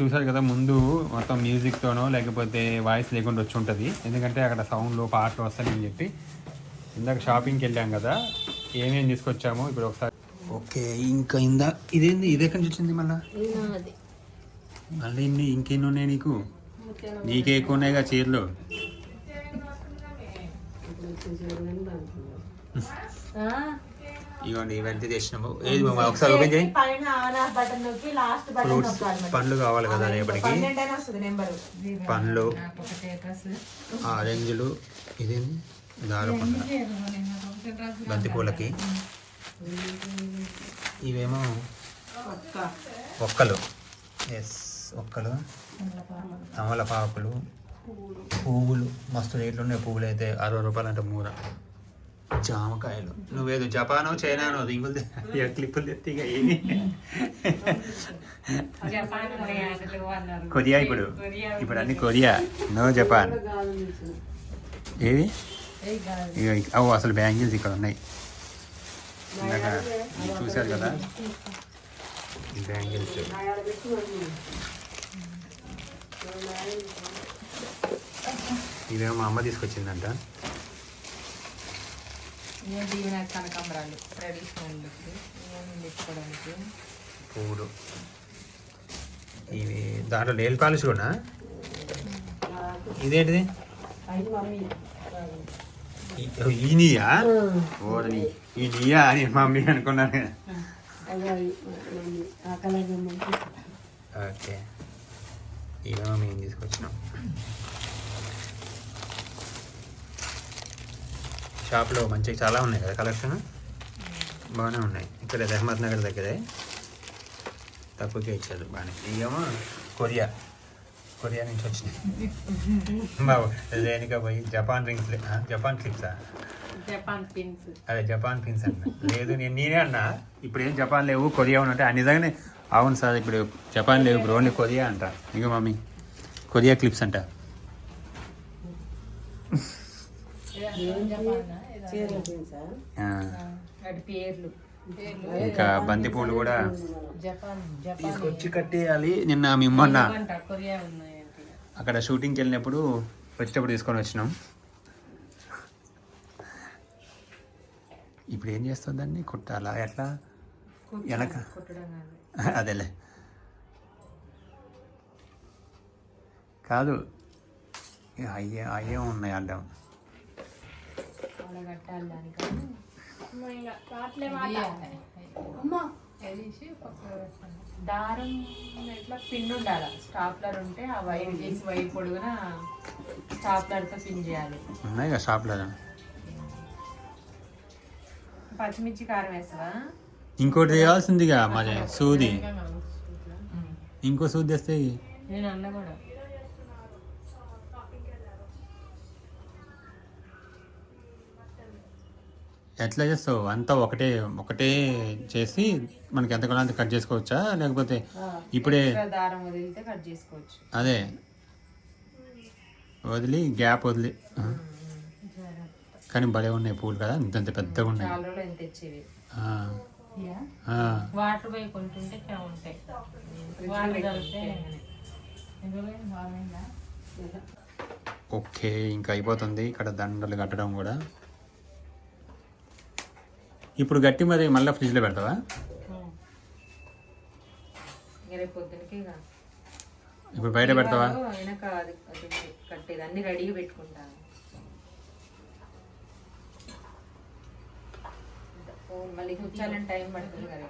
చూసారు కదా ముందు మొత్తం మ్యూజిక్తోనో లేకపోతే వాయిస్ లేకుండా వచ్చి ఉంటుంది. ఎందుకంటే అక్కడ సౌండ్లు పాటలు వస్తాయని చెప్పి ఇందాక షాపింగ్కి వెళ్ళాం కదా ఏమేమి తీసుకొచ్చామో ఇప్పుడు ఒకసారి. ఓకే ఇంకా ఇందా ఇదేంది? ఇది నుంచి వచ్చింది మళ్ళీ? మళ్ళీ ఇన్ని ఇంకెన్ని ఉన్నాయి నీకు? నీకే ఎక్కువ ఉన్నాయిగా చీరలు. ఇవ్వండి ఇవన్నీ తెచ్చినాము ఏది ఒకసారి ఓపెన్ చేయి. ఫ్రూట్స్. పండ్లు కావాలి కదా రేపటికి. పండ్లు. ఆరెంజ్లు ఇదేంది? దారపండు బంతిపూలకి ఇవేమో ఒక్కలు. ఎస్ ఒక్కలు. తమలపాకులు. పువ్వులు. మస్తు రేట్లు ఉన్నాయి పువ్వులు అయితే అరవై రూపాయలు అంటే మూర. జామకాయలు. నువ్వేదో జపానో చైనానో ఇంగులు క్లిప్పులు తెత్తి ఇక ఏమి? కొరియా ఇప్పుడు. ఇప్పుడు అన్ని కొరియా నో జపాన్. ఏవి? అవు ఓ అసలు బ్యాంగిల్స్ ఇక్కడ ఉన్నాయి. ఇందాక చూశారు కదా? బ్యాంగిల్స్. ఇవేమో మా అమ్మ తీసుకొచ్చిందంట. కనకాంబరాలు ట్రెడిషనల్ పెట్టుకోవడానికి పువ్వులు ఇవి దాంట్లో నెయిల్ పాలిష్ కూడా? ఇదేంటిది? ఈ- నీయా? ఓడని ఈ నీయా అని మమ్మీ అనుకున్నాను కదా. ఓకే. ఇవేమో మేము తీసుకొచ్చినాం షాప్లో మంచిగా చాలా ఉన్నాయి కదా కలెక్షన్? బాగానే ఉన్నాయి. ఇక్కడ రహమత్ నగర్ దగ్గరే. తక్కువకే ఇచ్చారు బాగానే. ఇవేమో కొరియా. కొరియా నుంచి వచ్చినాయి. మా లేనిక పోయి Japan rings Japan క్లిప్సా? Japan pins. అదే జపాన్ పిన్స్ అన్న. లేదు నేను నేనే అన్నా. ఇప్పుడు ఏం జపాన్ లేవు కొరియా ఉన్నట్టే. ఆ నిజంగానే అవును సార్ ఇప్పుడు జపాన్ లేవు ఇప్పుడు ఓన్లీ కొరియా అంట. ఇక మమ్మీ కొరియా క్లిప్స్ అంట. పేర్లు. ఇంకా బంతిపూలు కూడా జపాన్ జపాన్. తీసుకొచ్చి కట్టేయాలి. నిన్న ఉన్నాయంటే అక్కడ షూటింగ్కి వెళ్ళినప్పుడు వచ్చేటప్పుడు తీసుకొని వచ్చినాం. ఇప్పుడు ఏం చేస్తుందండి కుట్టాలా? ఎట్లా? వెనక. అదేలే. కాదు. అయ్యే అయ్యే ఉన్నాయి అడ్డం. అలా కట్టాలి దానికి దారం ఇట్లా పిన్ ఉండాలి? స్టాప్లర్ ఉంటే ఆ వైర్ చేసి వైర్ పొడుగున స్టాప్లర్తో పిన్ చేయాలి. ఉన్నాయి కదా షాప్లో పచ్చిమిర్చి కారం వేస్తావా? ఇంకోటి చేయాల్సిందిగా మరి సూది. ఇంకో సూది తెస్తే నేను అన్న కూడా. ఎట్లా చేస్తావు? అంతా ఒకటే ఒకటే చేసి మనకి ఎంత కొనాలి కట్ చేసుకోవచ్చా? లేకపోతే ఇప్పుడే ఎక్స్ట్రా దారం వదిలితే కట్ చేసుకోవచ్చు. అదే. వదిలి గ్యాప్ వదిలి. కానీ భలే ఉన్నాయి పూలు కదా? ఇంత ఇంత పెద్దగా ఉన్నాయి. వాటర్ పోయి కొంటుంటే ఉంటాయి. వాటర్ కలిపితే ఓకే ఇంకా అయిపోతుంది. ఇక్కడ దండలు కట్టడం కూడా. ఇప్పుడు గట్టి మరి మళ్ళీ ఫ్రిడ్జ్లో పెడతావా? ఇప్పుడు బయట పెడతావా? అన్ని రెడీగా మళ్ళీ కూర్చోాలని టైం పడుతుంది కదా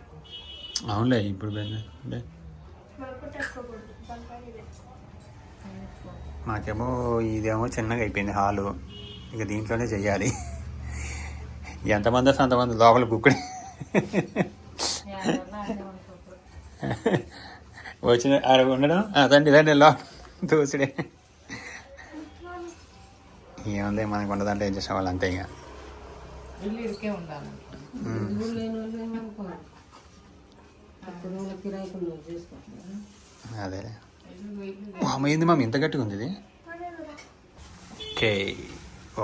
అవునులే ఇప్పుడు మాకేమో ఇదేమో చిన్నగా అయిపోయింది హాలు. ఇక దీంట్లోనే చెయ్యాలి ఎంతమంది వస్తే అంతమంది లోపల కుక్కడి. వచ్చిన ఆడ ఉండడం? అదండి రండి లో దోసుడే. ఏముంది మనకు ఉండదంటే ఏం చేసే వాళ్ళు అంతే ఇక అదేలే. అమ్మ ఏంది మామ ఇంత గట్టిగా ఉంది ఇది ఓకే.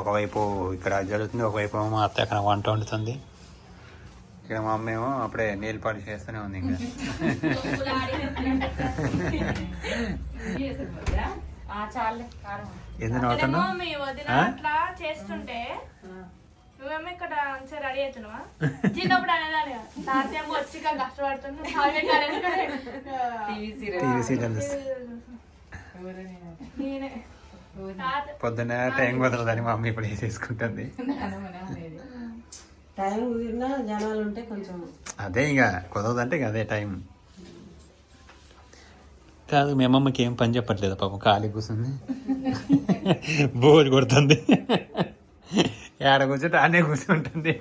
ఒకవైపు ఇక్కడ జరుగుతుంది ఒకవైపు మా అత్త అక్కడ వంట వండుతుంది. ఇక్కడ మా అమ్మ ఏమో అప్పుడే నీళ్ళు పాడు చేస్తూనే ఉంది ఇంకా. ఆ చాలే కారం ఎందుకు నవ్వుతున్నావు చేస్తుంటే నువ్వేమో ఇక్కడ మంచిగా రెడీ అవుతున్నావా? చిన్నప్పుడు వచ్చి కష్టపడుతున్నా టీవీ సీరియల్స్ నేనే. పొద్దున్న టైం కుదరదని మా అమ్మ ఇప్పుడు వేసేసుకుంటుంది టైం కుదిరినా జనాలు ఉంటే కొంచెం అదే ఇక కుదరదంటే ఇక అదే టైం. కాదు మీ అమ్మమ్మకి ఏం పని చెప్పట్లేదు పాపం? ఖాళీ కూర్చుంది బోర్ కొడుతుంది. ఏడ కూర్చుంటే ఆనే కూర్చుంటుంది.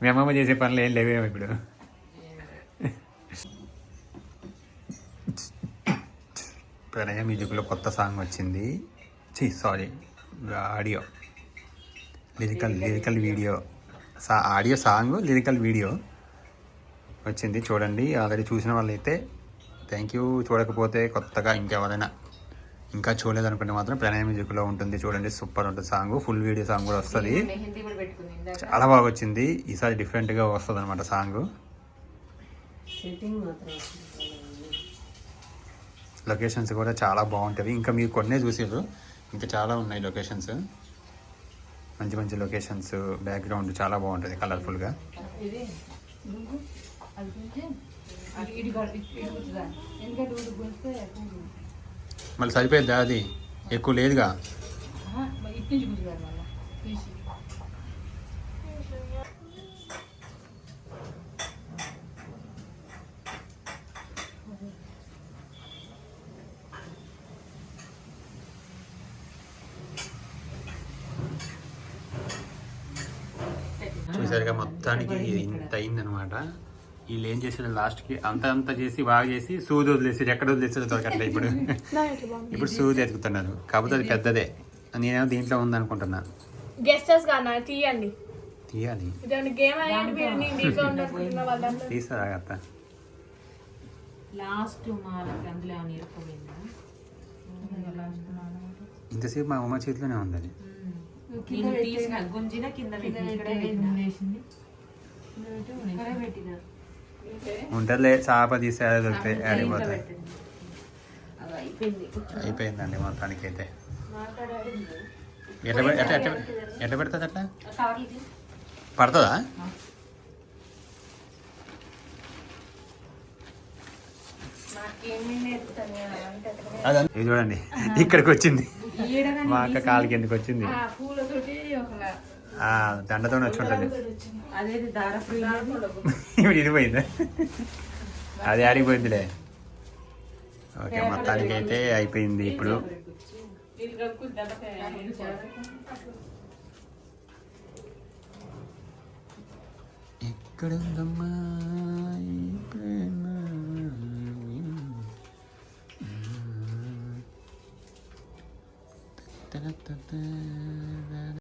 మీ అమ్మమ్మ చేసే పనులు ఏం లేవేమో ఇప్పుడు. ప్రణయ మ్యూజిక్లో కొత్త సాంగ్ వచ్చింది. చి sorry audio. Lyrical lyrical video. సా ఆడియో సాంగ్ లిరికల్ వీడియో వచ్చింది చూడండి. ఆల్రెడీ చూసిన వాళ్ళైతే థ్యాంక్ యూ. చూడకపోతే కొత్తగా ఇంకెవరైనా ఇంకా చూడలేదనుకుంటే మాత్రం ప్రణయ మ్యూజిక్లో ఉంటుంది చూడండి. సూపర్ ఉంటుంది సాంగ్. ఫుల్ వీడియో సాంగ్ కూడా వస్తుంది. చాలా బాగా వచ్చింది. ఈసారి డిఫరెంట్గా వస్తుంది అనమాట సాంగ్. సెట్టింగ్ మాత్రం లొకేషన్స్ కూడా చాలా బాగుంటాయి ఇంకా మీరు కొన్నే చూసారు ఇంకా చాలా ఉన్నాయి లొకేషన్స్. మంచి మంచి లొకేషన్స్ బ్యాక్గ్రౌండ్ చాలా బాగుంటుంది కలర్ఫుల్గా. మళ్ళీ సరిపోయిద్దా అది? ఎక్కువ లేదుగా? చూసారుగా మొత్తానికి ఇంత అయిందనమాట. వీళ్ళు ఏం చేసారు లాస్ట్కి అంత అంత చేసి బాగా చేసి సూది వదిలేసారు. ఎక్కడ వదిలేసారు దొరకట్లే ఇప్పుడు? ఇప్పుడు సూది ఎతుకుతున్నారు కాకపోతే అది పెద్దదే. నేనేమో దీంట్లో ఉందనుకుంటున్నా గెస్టర్స్ కానా తీయండి. తీయాలి. తీస్తారా అత్త? లాస్ట్ ఇంతసేపు మా అమ్మ చేతిలోనే ఉంది తీసిన గుంజిన కింద. ఉంటుందిలే చేప తీసే ఆడిపోతాయి అయిపోయిందండి మొత్తానికి అయితే ఎట్లా ఎట్లా ఎట్లా ఎట్లా పెడుతుంది అట్లా? పడుతుందా? ఇది చూడండి ఇక్కడికి వచ్చింది. మా అక్క కాలికి ఎందుకు వచ్చింది? దండతో వచ్చి ఉంటుంది ఇప్పుడు ఇరిపోయిందా అది ఆడిపోయిందిలే ఓకే మొత్తానికి అయితే అయిపోయింది ఇప్పుడు. ఎక్కడుందమ్మా? ప్రేమ?